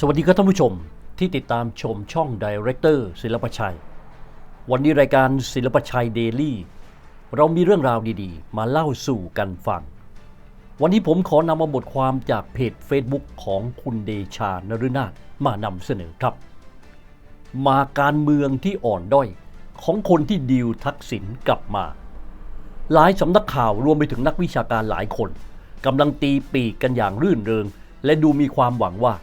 สวัสดีครับท่านผู้ชมที่ติดตามชมช่องดีเรคเตอร์ศิลปชัย วันนี้รายการศิลปชัยเดลี่เรามีเรื่องราวดีๆ มาเล่าสู่กันฟัง วันนี้ผมขอนำมาบทความจากเพจ Facebook ของคุณเดชานฤนาถมานำเสนอครับ มาการเมืองที่อ่อนด้อยของคนที่ดีลทักษิณกลับมา หลายสำนักข่าวรวมไปถึงนักวิชาการหลายคนกำลังตีปีกกันอย่างรื่นเริง และดูมีความหวังว่า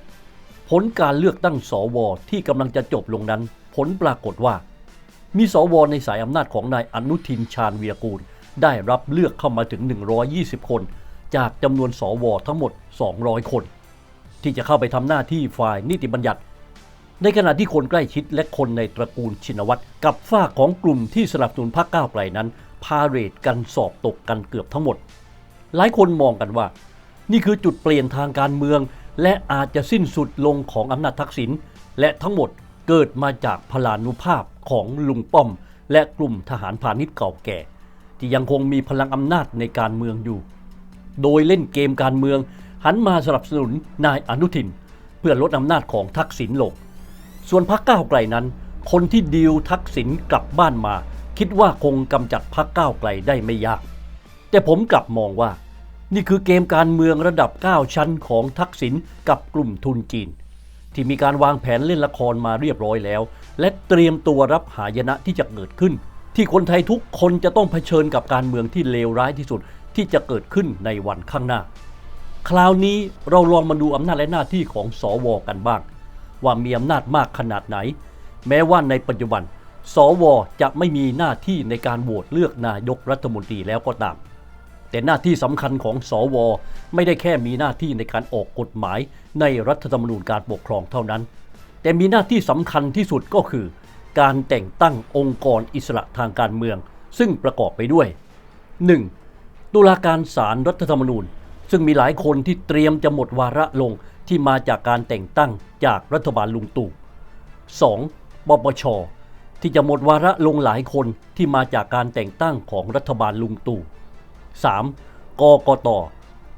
ลการเลือกตั้งสวที่กำลังจะจบลงนั้น ผลปรากฏว่า มีสวในสายอำนาจของนายอนุทินชาญวีรกูล ได้รับเลือกเข้ามาถึง 120 คน จากจำนวนสวทั้งหมด 200 คน ที่จะเข้าไปทำหน้าที่ฝ่ายนิติบัญญัติ ในขณะที่คนใกล้ชิดและคนในตระกูลชินวัตรกับฝ้าของกลุ่มที่สนับสนุนพรรคก้าวไกลนั้น พาเรดกันสอบตกกันเกือบทั้งหมด หลายคนมองกันว่า นี่คือจุดเปลี่ยนทางการเมือง และอาจจะสิ้นสุดลงของอำนาจทักษิณและทั้งหมดเกิดมาจากพลานุภาพของลุงป้อม และกลุ่มทหารพาณิชย์เก่าแก่ ที่ยังคงมีพลังอำนาจในการเมืองอยู่ โดยเล่นเกมการเมืองหันมาสนับสนุนนายอนุทิน เพื่อลดอำนาจของทักษิณลง ส่วนพรรคก้าวไกลนั้น คนที่ดีลทักษิณกลับบ้านมา คิดว่าคงกำจัดพรรคก้าวไกลได้ไม่ยาก แต่ผมกลับมองว่า นี่คือเกมการเมืองระดับ 9 ชั้นของทักษิณกับกลุ่มทุนจีน ที่มีการวางแผนเล่นละครมาเรียบร้อยแล้ว และเตรียมตัวรับหายนะที่จะเกิดขึ้น ที่คนไทยทุกคนจะต้องเผชิญกับการเมืองที่เลวร้ายที่สุดที่จะเกิดขึ้นในวันข้างหน้า คราวนี้เราลองมาดูอำนาจและหน้าที่ของสวกันบ้าง ว่ามีอำนาจมากขนาดไหน แม้ว่าในปัจจุบัน สวจะไม่มีหน้าที่ในการโหวตเลือกนายกรัฐมนตรีแล้วก็ตาม แต่หน้าที่สำคัญของสว ไม่ได้แค่มีหน้าที่ในการออกกฎหมายในรัฐธรรมนูญการปกครองเท่านั้น แต่มีหน้าที่สำคัญที่สุดก็คือ การแต่งตั้งองค์กรอิสระทางการเมือง ซึ่งประกอบไปด้วย 1. ตุลาการศาลรรัฐธรรมนูญ ซึ่งมีหลายคนที่เตรียมจะหมดวาระลงที่มาจากการแต่งตั้งจากรัฐบาลลุงตู่ 2. ปปชที่จะหมดวาระลงหลายคนที่มาจากการแต่งตั้งของรัฐบาลลุงตู่ 3. กกต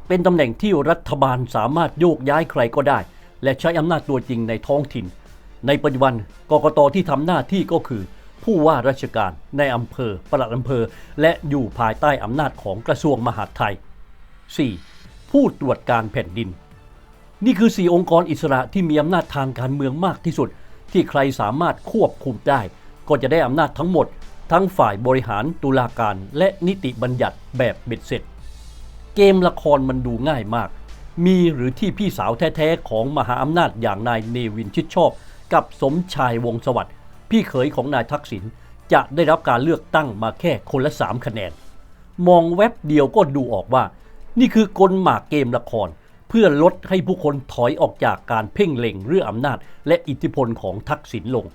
เป็นตำแหน่งที่รัฐบาลสามารถโยกย้ายใครก็ได้ และใช้อำนาจตัวจริงในท้องถิ่น ในปัจจุบันกกตที่ทำหน้าที่ก็คือ ผู้ว่าราชการในอำเภอ ปลัดอำเภอ และอยู่ภายใต้อำนาจของกระทรวงมหาดไทย 4. ผู้ตรวจการแผ่นดิน นี่คือ 4 องค์กรอิสระที่มีอำนาจทางการเมืองมากที่สุด ที่ใครสามารถควบคุมได้ ก็จะได้อำนาจทั้งหมด ทั้งฝ่ายบริหารตุลาการและนิติบัญญัติแบบเบ็ดเสร็จ เกมละครมันดูง่ายมาก มีหรือที่พี่สาวแท้ๆของมหาอำนาจอย่างนายเนวินชิดชอบ กับสมชายวงสวัสดิ์พี่เขยของนายทักษิณจะได้รับการเลือกตั้งมาแค่คนละ 3 คะแนน มองแว็บเดียวก็ดูออกว่า นี่คือกลหมากเกมละคร เพื่อลดให้ผู้คนถอยออกจากการเพ่งเล็งเรื่องอำนาจ และอิทธิพลของทักษิณลง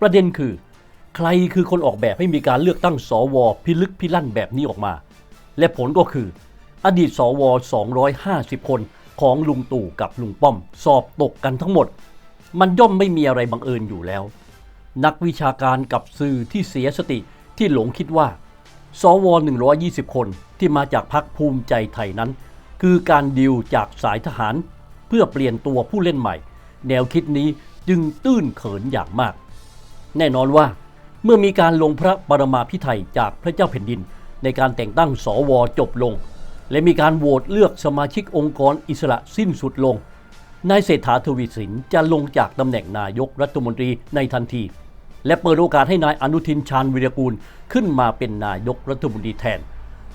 ประเด็นคือ ใครคือคนออกแบบให้มีการเลือกตั้งสวพิลึกพิลั่นแบบนี้ออกมา และผลก็คือ อดีตสว 250 คนของลุงตู่กับลุงป้อม สอบตกกันทั้งหมด มันย่อมไม่มีอะไรบังเอิญอยู่แล้ว นักวิชาการกับสื่อที่เสียสติที่หลงคิดว่า สว 120 คนที่มาจากพรรคภูมิใจไทยนั้น คือการดิวจากสายทหาร เพื่อเปลี่ยนตัวผู้เล่นใหม่ แนวคิดนี้จึงตื้นเขินอย่างมาก แน่นอนว่า เมื่อมีการลงพระปรมาภิไธยจากพระเจ้าแผ่นดิน ในการแต่งตั้งสวจบลง และมีการโหวตเลือกสมาชิกองค์กรอิสระสิ้นสุดลงนายเศรษฐาทวีสินจะลงจากตำแหน่งนายกรัฐมนตรีในทันที และเปิดโอกาสให้นายอนุทินชาญวิรกูลขึ้นมาเป็นนายกรัฐมนตรีแทน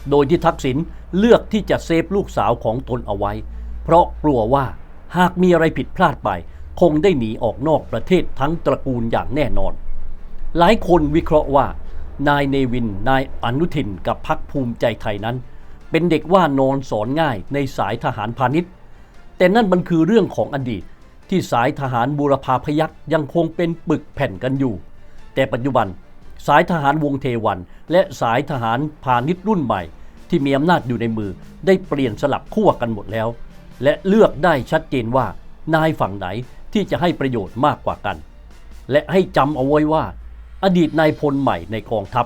โดยที่ทักษิณเลือกที่จะเซฟลูกสาวของตนเอาไว้ เพราะกลัวว่าหากมีอะไรผิดพลาดไป คงได้หนีออกนอกประเทศทั้งตระกูลอย่างแน่นอน หลายคนวิเคราะห์ว่า นายเนวิน นายอนุทินกับพักภูมิใจไทยนั้น เป็นเด็กว่านอนสอนง่ายในสายทหารพาณิชย์ แต่นั่นมันคือเรื่องของอดีต ที่สายทหารบูรพาพยัคฆ์ยังคงเป็นปึกแผ่นกันอยู่ แต่ปัจจุบันสายทหารวงเทวัน และสายทหารพาณิชย์รุ่นใหม่ ที่มีอำนาจอยู่ในมือ ได้เปลี่ยนสลับขั้วกันหมดแล้ว และเลือกได้ชัดเจนว่านายฝั่งไหนที่จะให้ประโยชน์มากกว่ากัน และให้จำเอาไว้ว่า อดีตนายพลใหม่ในกองทัพ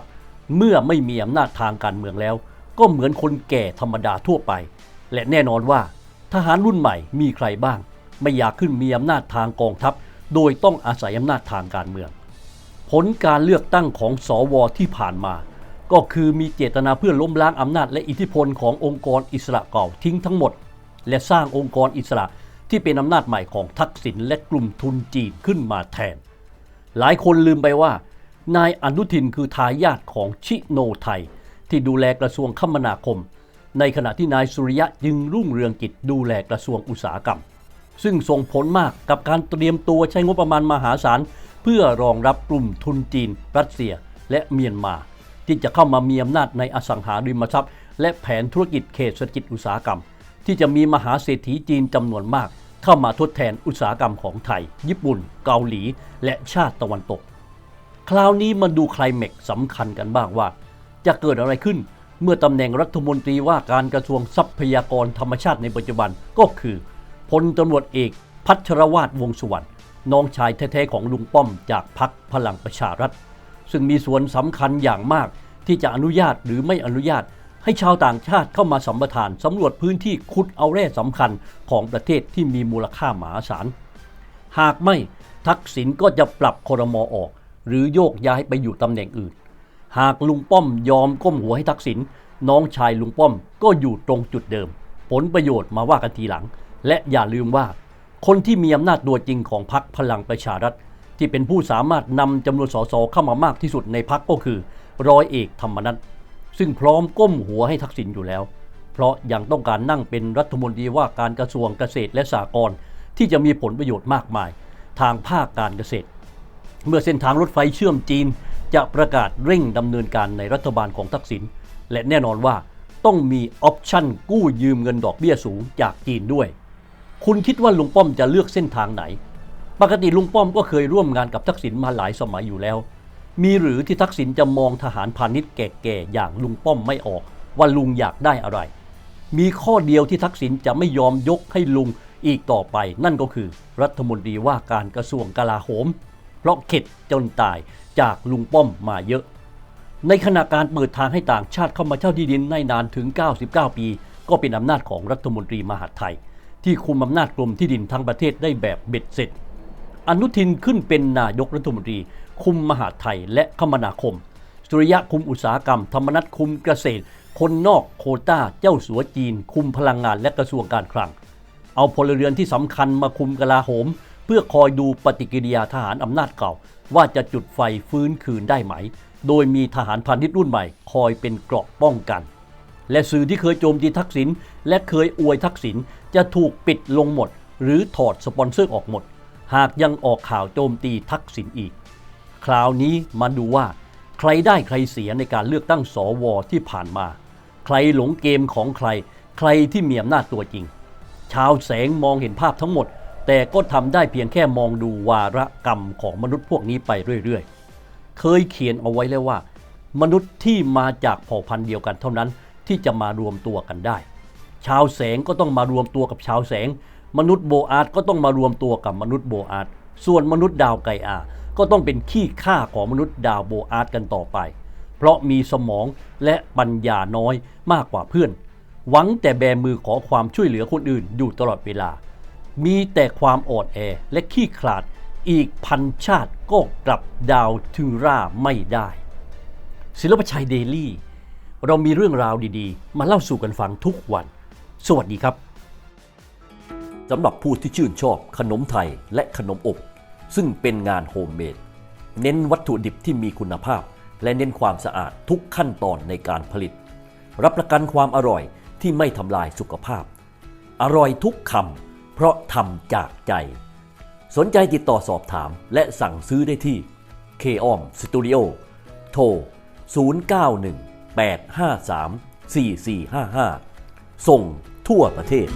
เมื่อไม่มีอำนาจทางการเมืองแล้ว ก็เหมือนคนแก่ธรรมดาทั่วไป และแน่นอนว่า ทหารรุ่นใหม่มีใครบ้าง ไม่อยากขึ้นมีอำนาจทางกองทัพ โดยต้องอาศัยอำนาจทางการเมือง ผลการเลือกตั้งของสวที่ผ่านมา ก็คือมีเจตนาเพื่อล้มล้างอำนาจและอิทธิพลขององค์กรอิสระเก่าทิ้งทั้งหมด และสร้างองค์กรอิสระที่เป็นอำนาจใหม่ของทักษิณและกลุ่มทุนจีนขึ้นมาแทน หลายคนลืมไปว่า นายอนุทินคือทายาทของชิโนไทย ที่ดูแลกระทรวงคมนาคม ในขณะที่นายสุริยะจึงรุ่งเรืองกิจดูแลกระทรวงอุตสาหกรรม ซึ่งส่งผลมากกับการเตรียมตัวใช้งบประมาณมหาศาล เพื่อรองรับกลุ่มทุนจีน รัสเซียและเมียนมา ที่จะเข้ามามีอำนาจในอสังหาริมทรัพย์ และแผนธุรกิจเขตเศรษฐกิจอุตสาหกรรม ที่จะมีมหาเศรษฐีจีนจำนวนมาก เข้ามาทดแทนอุตสาหกรรมของไทย ญี่ปุ่น เกาหลี และชาติตะวันตก คราวนี้มาดูไคลแม็กสำคัญกันบ้างว่า จะเกิดอะไรขึ้นเมื่อตำแหน่งรัฐมนตรีว่าการกระทรวงทรัพยากรธรรมชาติในปัจจุบันก็คือพลตำรวจเอกพัชรวาทวงสุวรรณน้องชายแท้ๆของลุงป้อมจากพรรคพลังประชารัฐ ซึ่งมีส่วนสำคัญอย่างมากที่จะอนุญาตหรือไม่อนุญาต ให้ชาวต่างชาติเข้ามาสัมปทานสำรวจพื้นที่ขุดเอาแร่สำคัญของประเทศที่มีมูลค่ามหาศาล หากไม่ทักษิณก็จะปรับครมอออก หรือโยกย้ายไปอยู่ตำแหน่งอื่น หากลุงป้อมยอมก้มหัวให้ทักษิณน้องชายลุงป้อมก็อยู่ตรงจุดเดิม ผลประโยชน์มาว่ากันทีหลัง และอย่าลืมว่า คนที่มีอำนาจตัวจริงของพรรคพลังประชารัฐ ที่เป็นผู้สามารถนำจำนวนสสเข้ามามากที่สุดในพรรคก็คือ ร้อยเอกธรรมนัฐซึ่งพร้อมก้มหัวให้ทักษิณอยู่แล้ว เพราะยังต้องการนั่งเป็นรัฐมนตรีว่าการกระทรวงเกษตรและสหกรณ์ที่จะมีผลประโยชน์มากมาย ทางภาคการเกษตร เมื่อเส้นทางรถไฟเชื่อมจีน จะประกาศเร่งดำเนินการในรัฐบาลของทักษิณและแน่นอนว่าต้องมีออปชั่นกู้ยืมเงินดอกเบี้ยสูงจากจีนด้วย คุณคิดว่าลุงป้อมจะเลือกเส้นทางไหน ปกติลุงป้อมก็เคยร่วมงานกับทักษิณมาหลายสมัยอยู่แล้ว มีหรือที่ทักษิณจะมองทหารพาณิชย์แก่ๆอย่างลุงป้อมไม่ออกว่าลุงอยากได้อะไร มีข้อเดียวที่ทักษิณจะไม่ยอมยกให้ลุงอีกต่อไป นั่นก็คือรัฐมนตรีว่าการกระทรวงกลาโหม เพราะเข็ดจนตายจากลุงป้อมมาเยอะ ในขณะการเปิดทางให้ต่างชาติเข้ามาเช่าที่ดินในนานถึง 99 ปี ก็เป็นอำนาจของรัฐมนตรีมหาดไทย ที่คุมอำนาจกรมที่ดินทั้งประเทศได้แบบเบ็ดเสร็จ อนุทินขึ้นเป็นนายกรัฐมนตรี คุมมหาดไทยและคมนาคม สุริยะคุมอุตสาหกรรม ธรรมนัฐคุมเกษตร คนนอกโคต้า เจ้าสัวจีน คุมพลังงานและกระทรวงการคลัง เอาพลเรือนที่สำคัญมาคุมกลาโหม เพื่อคอยดูปฏิกิริยาทหารอำนาจเก่า ว่าจะจุดไฟฟื้นคืนได้ไหม โดยมีทหารพาณิชย์รุ่นใหม่ คอยเป็นเกราะป้องกัน และสื่อที่เคยโจมตีทักษิณและเคยอวยทักษิณจะถูกปิดลงหมด หรือถอดสปอนเซอร์ออกหมด หากยังออกข่าวโจมตีทักษิณอีก คราวนี้มาดูว่า ใครได้ใครเสียในการเลือกตั้งสวที่ผ่านมา ใครหลงเกมของใคร ใครที่มีอำนาจตัวจริง ชาวแสงมองเห็นภาพทั้งหมด แต่ก็ทำได้เพียงแค่มองดูวาระกรรมของมนุษย์พวกนี้ไปเรื่อยๆ เคยเขียนเอาไว้แล้วว่า มนุษย์ที่มาจากเผ่าพันธุ์เดียวกันเท่านั้นที่จะมารวมตัวกันได้ ชาวแสงก็ต้องมารวมตัวกับชาวแสง มนุษย์โบอาร์ตก็ต้องมารวมตัวกับมนุษย์โบอาร์ตส่วนมนุษย์ดาวไกอา ก็ต้องเป็นขี้ข้าของมนุษย์ดาวโบอาร์ตกันต่อไป เพราะมีสมองและปัญญาน้อยมากกว่าเพื่อน หวังแต่แบมือขอความช่วยเหลือคนอื่นอยู่ตลอดเวลา มีแต่ความอ่อนแอและขี้ขลาดอีกพันชาติก็กลับดาวถึงราไม่ได้ ศิลปชัยเดลี่ เรามีเรื่องราวดีๆ มาเล่าสู่กันฟังทุกวัน สวัสดีครับสำหรับผู้ที่ชื่นชอบขนมไทยและขนมอบ ซึ่งเป็นงานโฮมเมดเน้นวัตถุดิบที่มีคุณภาพ และเน้นความสะอาดทุกขั้นตอนในการผลิต รับประกันความอร่อยที่ไม่ทำลายสุขภาพ อร่อยทุกคำ เพราะทำจากใจ สนใจติดต่อสอบถามและสั่งซื้อได้ที่ k o m Studio โทร 091 853 4455 ส่งทั่วประเทศ